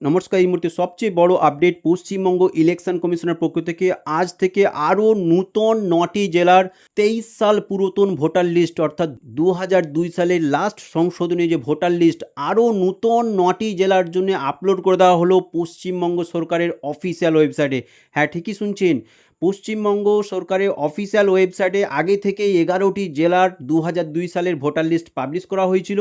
নমস্কার, এই মুহূর্তে সবচেয়ে বড় আপডেট পশ্চিমবঙ্গ ইলেকশন কমিশনের পক্ষ থেকে। আজ থেকে আরও নূতন নটি জেলার তেইশ সাল পুরাতন ভোটার লিস্ট অর্থাৎ দু দুই সালের লাস্ট সংশোধনী যে ভোটার লিস্ট আরও নূতন নটি জেলার জন্য আপলোড করে দেওয়া হলো পশ্চিমবঙ্গ সরকারের অফিসিয়াল ওয়েবসাইটে হ্যাঁ ঠিকই শুনছেন, পশ্চিমবঙ্গ সরকারের অফিসিয়াল ওয়েবসাইটে আগে থেকেই এগারোটি জেলার দু হাজার দুই সালের ভোটার লিস্ট পাবলিশ করা হয়েছিল।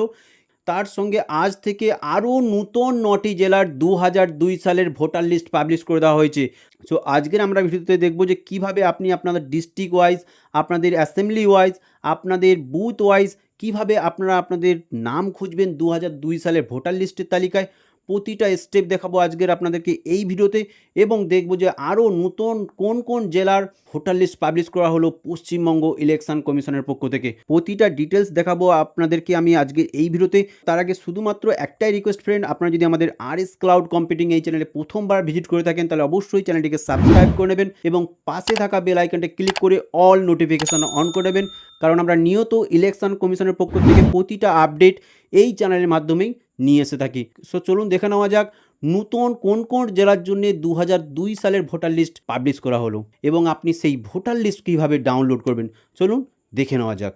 তার সঙ্গে আজ থেকে আরও নূতন নটি জেলার দু হাজার দুই সালের ভোটার লিস্ট পাবলিশ করে দেওয়া হয়েছে। সো আজকের আমরা ভিডিওতে দেখব যে কীভাবে আপনি আপনাদের ডিস্ট্রিক্ট ওয়াইজ আপনাদের অ্যাসেম্বলি ওয়াইজ আপনাদের বুথ ওয়াইজ কীভাবে আপনারা আপনাদের নাম খুঁজবেন দু হাজার দুই সালের ভোটার লিস্টের তালিকায়। প্রতিটা স্টেপ দেখাবো আজকের আপনাদেরকে এই ভিডিওতে এবং দেখব যে আরও নতুন কোন কোন জেলার ভোটার লিস্ট পাবলিশ করা হলো পশ্চিমবঙ্গ ইলেকশন কমিশনের পক্ষ থেকে। প্রতিটা ডিটেলস দেখাবো আপনাদেরকে আমি আজকে এই ভিডিওতে। তার আগে শুধুমাত্র একটাই রিকোয়েস্ট ফ্রেন্ড আপনারা যদি আমাদের আর এস ক্লাউড কম্পিউটিং এই চ্যানেলে প্রথমবার ভিজিট করে থাকেন, তাহলে অবশ্যই চ্যানেলটিকে সাবস্ক্রাইব করে নেবেন এবং পাশে থাকা বেল আইকনটা ক্লিক করে অল নোটিফিকেশন অন করে নেবেন। কারণ আমরা নিয়ত ইলেকশন কমিশনের পক্ষ থেকে প্রতিটা আপডেট এই চ্যানেলের মাধ্যমেই নিয়ে এসে থাকি। সো চলুন দেখে নেওয়া যাক নতুন কোন কোন জেলার জন্য দু দুই সালের ভোটার লিস্ট পাবলিশ করা হলো এবং আপনি সেই ভোটার লিস্ট কীভাবে ডাউনলোড করবেন। চলুন দেখে নেওয়া যাক।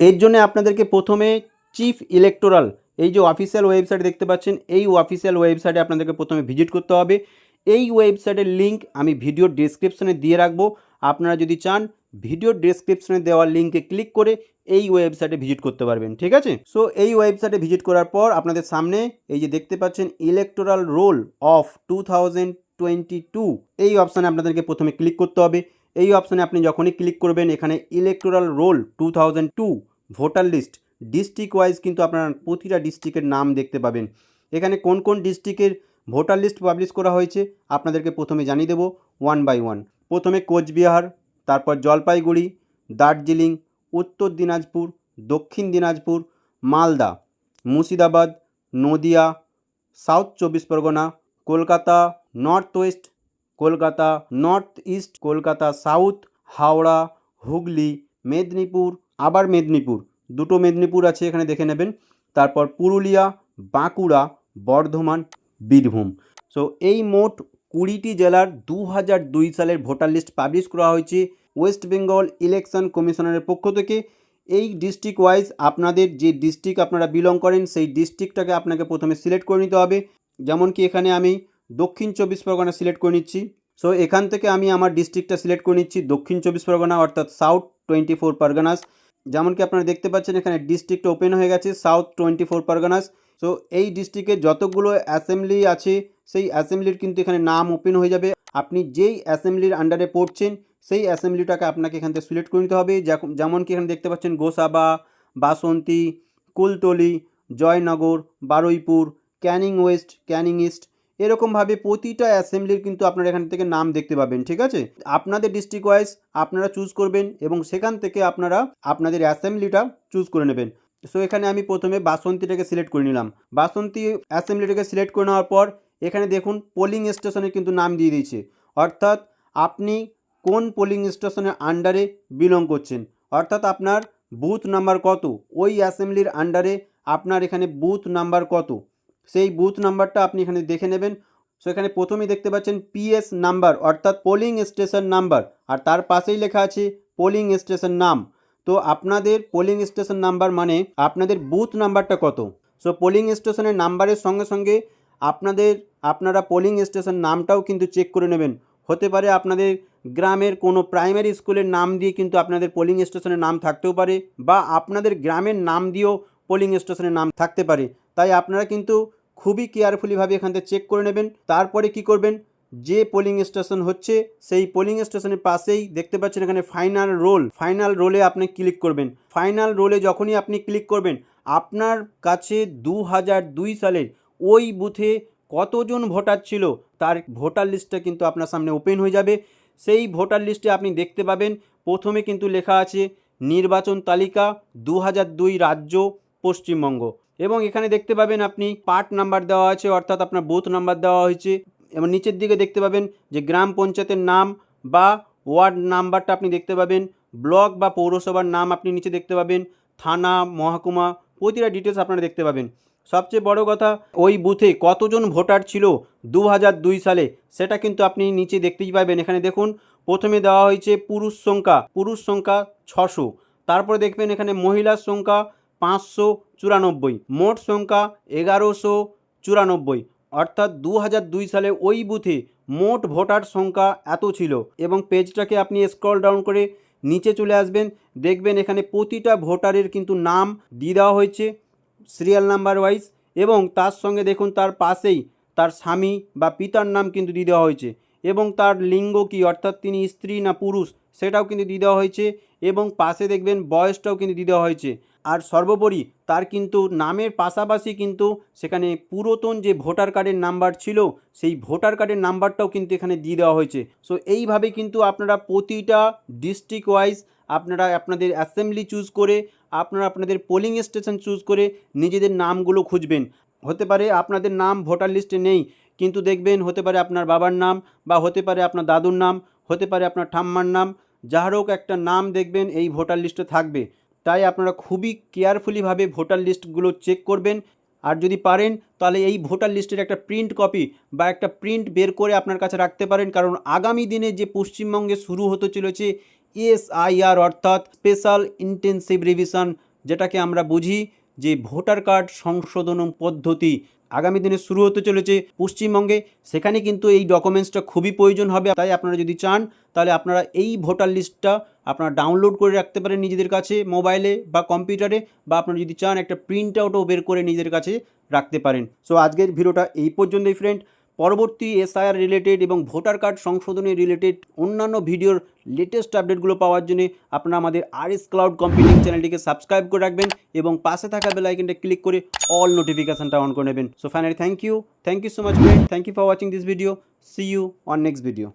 এর জন্য আপনাদেরকে প্রথমে চিফ ইলেকটোরাল এই যে অফিসিয়াল ওয়েবসাইট দেখতে পাচ্ছেন, এই অফিসিয়াল ওয়েবসাইটে আপনাদেরকে প্রথমে ভিজিট করতে হবে। এই ওয়েবসাইটের লিঙ্ক আমি ভিডিও ডিসক্রিপশনে দিয়ে রাখব। আপনারা যদি চান ভিডিও ডিসক্রিপশনে দেওয়া লিঙ্কে ক্লিক করে এই ওয়েবসাইটে ভিজিট করতে পারবেন, ঠিক আছে? সো এই ওয়েবসাইটে ভিজিট করার পর আপনাদের সামনে এই যে দেখতে পাচ্ছেন electoral roll of two thousand twenty two এই অপশানে আপনাদেরকে প্রথমে ক্লিক করতে হবে। এই অপশানে আপনি যখনই ক্লিক করবেন, এখানে electoral roll two thousand two voter list district wise কিন্তু আপনারা প্রতিটা ডিস্ট্রিক্টের নাম দেখতে পাবেন। এখানে কোন কোন ডিস্ট্রিক্টের ভোটার লিস্ট পাবলিশ করা হয়েছে, আপনাদেরকে প্রথমে জানিয়ে দেবো ওয়ান বাই ওয়ান প্রথমে কোচবিহার, তারপর জলপাইগুড়ি, দার্জিলিং উত্তর দিনাজপুর, দক্ষিণ দিনাজপুর, মালদা, মুর্শিদাবাদ, নদিয়া, সাউথ চব্বিশ Pargana, Kolkata north west, Kolkata north east, Kolkata south, Howrah, Hooghly, Medinipur, আবার মেদিনীপুর। দুটো মেদিনীপুর আছে, এখানে দেখে নেবেন। তারপর পুরুলিয়া, বাঁকুড়া, বর্ধমান, বীরভূম। সো এই মোট কুড়িটি জেলার দু হাজার দুই সালের ভোটার লিস্ট পাবলিশ করা হয়েছে। ওয়েস্ট বেঙ্গল ইলেকশন কমিশনারের পক্ষ থেকে এই ডিস্ট্রিক্ট ওয়াইজ আপনাদের যে ডিস্ট্রিক্ট আপনারা বিলং করেন, সেই ডিস্ট্রিক্টটাকে আপনাকে প্রথমে সিলেক্ট করে নিতে হবে। যেমন কি এখানে আমি দক্ষিণ চব্বিশ পরগনা সিলেক্ট করে নিচ্ছি। সো এখান থেকে আমি আমার ডিস্ট্রিক্টটা সিলেক্ট করে নিচ্ছি দক্ষিণ চব্বিশ পরগনা, অর্থাৎ সাউথ টোয়েন্টি ফোর পরগনাস যেমন কি আপনারা দেখতে পাচ্ছেন, এখানে ডিস্ট্রিক্ট ওপেন হয়ে গেছে south twenty four Parganas so এই ডিস্ট্রিক্টে যতগুলো অ্যাসেম্বলি আছে, সেই অ্যাসেম্বলির কিন্তু এখানে নাম ওপেন হয়ে যাবে। আপনি যেই অ্যাসেম্বলির আন্ডারে পড়ছেন, সেই অ্যাসেম্বলিটাকে আপনাকে এখান থেকে সিলেক্ট করে নিতে হবে। যেমন- কি এখানে দেখতে পাচ্ছেন, Gosaba, Basanti, Kultali, Joynagar, Baruipur, Canning west, Canning east, এরকমভাবে প্রতিটা অ্যাসেম্বলির কিন্তু আপনারা এখান থেকে নাম দেখতে পাবেন, ঠিক আছে? আপনাদের ডিস্ট্রিক্ট ওয়াইজ আপনারা চুজ করবেন এবং সেখান থেকে আপনারা আপনাদের অ্যাসেম্বলিটা চুজ করে নেবেন। সো এখানে আমি প্রথমে বাসন্তীটাকে সিলেক্ট করে নিলাম। বাসন্তী অ্যাসেম্বলিটাকে সিলেক্ট করে নেওয়ার পর এখানে দেখুন পোলিং স্টেশনে কিন্তু নাম দিয়ে দিয়েছে। অর্থাৎ আপনি কোন পোলিং স্টেশনের আন্ডারে বিলং করছেন। অর্থাৎ আপনার বুথ নাম্বার কত? ওই অ্যাসেম্বলির আন্ডারে আপনার এখানে বুথ নাম্বার কত? সেই বুথ নাম্বারটা আপনি এখানে দেখে নেবেন। সো এখানে প্রথমেই দেখতে পাচ্ছেন পিএস নাম্বার অর্থাৎ পোলিং স্টেশন নাম্বার আর তার পাশেই লেখা আছে পোলিং স্টেশন নাম। তো আপনাদের পোলিং স্টেশন নাম্বার মানে আপনাদের বুথ নাম্বারটা কত? সো পোলিং স্টেশনের নাম্বারের সঙ্গে সঙ্গে আপনাদের, আপনারা পোলিং স্টেশন নামটাও কিন্তু চেক করে নেবেন। হতে পারে আপনাদের গ্রামের কোনো প্রাইমারি স্কুলের নাম দিয়ে কিন্তু আপনাদের পোলিং স্টেশনের নাম থাকতেও পারে বা আপনাদের গ্রামের নাম দিয়েও পোলিং স্টেশনের নাম থাকতে পারে। তাই আপনারা কিন্তু খুবই কেয়ারফুলিভাবে এখান থেকে চেক করে নেবেন। তারপরে কি করবেন? যে পোলিং স্টেশন হচ্ছে, সেই পোলিং স্টেশনের পাশেই দেখতে পাচ্ছেন এখানে ফাইনাল রোল ফাইনাল রোলে আপনি ক্লিক করবেন। ফাইনাল রোলে যখনই আপনি ক্লিক করবেন, আপনার কাছে দু হাজার দুই সালের ওই বুথে কতজন ভোটার ছিল তার ভোটার লিস্টটা কিন্তু আপনার সামনে ওপেন হয়ে যাবে। সেই ভোটার লিস্টে আপনি দেখতে পাবেন, প্রথমে কিন্তু লেখা আছে, নির্বাচন তালিকা দু দুই রাজ্য পশ্চিমবঙ্গ। এবং এখানে দেখতে পাবেন আপনি পার্ট নাম্বার দেওয়া আছে, অর্থাৎ আপনার বুথ নাম্বার দেওয়া হয়েছে। এবং নিচের দিকে দেখতে পাবেন যে গ্রাম পঞ্চায়েতের নাম বা ওয়ার্ড নাম্বারটা আপনি দেখতে পাবেন, ব্লক বা পৌরসভার নাম আপনি নিচে দেখতে পাবেন, থানা, মহকুমা, প্রতিটা ডিটেলস আপনারা দেখতে পাবেন। সবচেয়ে বড় কথা, ওই বুথে কতজন ভোটার ছিল দু সালে, সেটা কিন্তু আপনি নিচে দেখতেই পাবেন। এখানে দেখুন, প্রথমে দেওয়া হয়েছে পুরুষ সংখ্যা পুরুষ সংখ্যা ছশো। তারপরে দেখবেন এখানে মহিলার সংখ্যা পাঁচশো চুরানব্বই, মোট সংখ্যা এগারোশো চুরানব্বই। অর্থাৎ দু সালে ওই বুথে মোট ভোটার সংখ্যা এত ছিল এবং পেজটাকে আপনি স্ক্রল ডাউন করে নিচে চলে আসবেন। দেখবেন এখানে প্রতিটা ভোটারের কিন্তু নাম দিয়ে দেওয়া হয়েছে। সিরিয়াল নাম্বার ওয়াইজ এবং তার সঙ্গে দেখুন তার পাশেই তার স্বামী বা পিতার নাম কিন্তু দিয়ে দেওয়া হয়েছে এবং তার লিঙ্গ কী, অর্থাৎ তিনি স্ত্রী না পুরুষ, সেটাও কিন্তু দিয়ে দেওয়া হয়েছে এবং পাশে দেখবেন বয়সটাও কিন্তু দিয়ে দেওয়া হয়েছে। আর সর্বোপরি তার কিন্তু নামের পাশাপাশি কিন্তু সেখানে পুরাতন যে ভোটার কার্ডের নাম্বার ছিল, সেই ভোটার কার্ডের নাম্বারটাও কিন্তু এখানে দিয়ে দেওয়া হয়েছে। সো এইভাবে কিন্তু আপনারা প্রতিটা ডিস্ট্রিক্ট ওয়াইজ আপনারা আপনাদের অ্যাসেম্বলি চুজ করে আপনারা আপনাদের পোলিং স্টেশন চুজ করে নিজেদের নামগুলো খুঁজবেন। হতে পারে আপনাদের নাম ভোটার লিস্টে নেই, কিন্তু দেখবেন হতে পারে আপনার বাবার নাম বা হতে পারে আপনার দাদুর নাম, হতে পারে আপনার ঠাম্মার নাম, যার হোক একটা নাম দেখবেন এই ভোটার লিস্টে থাকবে। তাই আপনারা খুবই কেয়ারফুলিভাবে ভোটার লিস্টগুলো চেক করবেন। আর যদি পারেন, তাহলে এই ভোটার লিস্টের একটা প্রিন্ট কপি বা একটা প্রিন্ট বের করে আপনার কাছে রাখতে পারেন। কারণ আগামী দিনে যে পশ্চিমবঙ্গে শুরু হতে চলেছে এসআইআর অর্থাৎ স্পেশাল ইন্টেন্সিভ রিভিশন, যেটাকে আমরা বুঝি যে ভোটার কার্ড সংশোধন পদ্ধতি আগামী দিনে শুরু হতে চলেছে পশ্চিমবঙ্গে। সেখানে কিন্তু এই ডকুমেন্টসটা খুবই প্রয়োজন হবে। তাই আপনারা যদি চান, তাহলে আপনারা এই ভোটার লিস্টটা আপনারা ডাউনলোড করে রাখতে পারেন নিজেদের কাছে, মোবাইলে বা কম্পিউটারে, বা আপনারা যদি চান একটা প্রিন্ট আউটও বের করে নিজেদের কাছে রাখতে পারেন। সো আজকের ভিডিওটা এই পর্যন্তই ফ্রেন্ড পরবর্তী এসআইআর রিলেটেড এবং ভোটার কার্ড সংশোধনী রিলেটেড অন্যান্য ভিডিওর লেটেস্ট আপডেটগুলো পাওয়ার জন্য আপনারা আমাদের আর এস ক্লাউড কম্পিউটিং চ্যানেলটিকে সাবস্ক্রাইব করে রাখবেন এবং পাশে থাকা বেল আইকনটা ক্লিক করে অল নোটিফিকেশানটা অন করে নেবেন। So finally thank you thank you so much friend thank you for watching this video see you on next video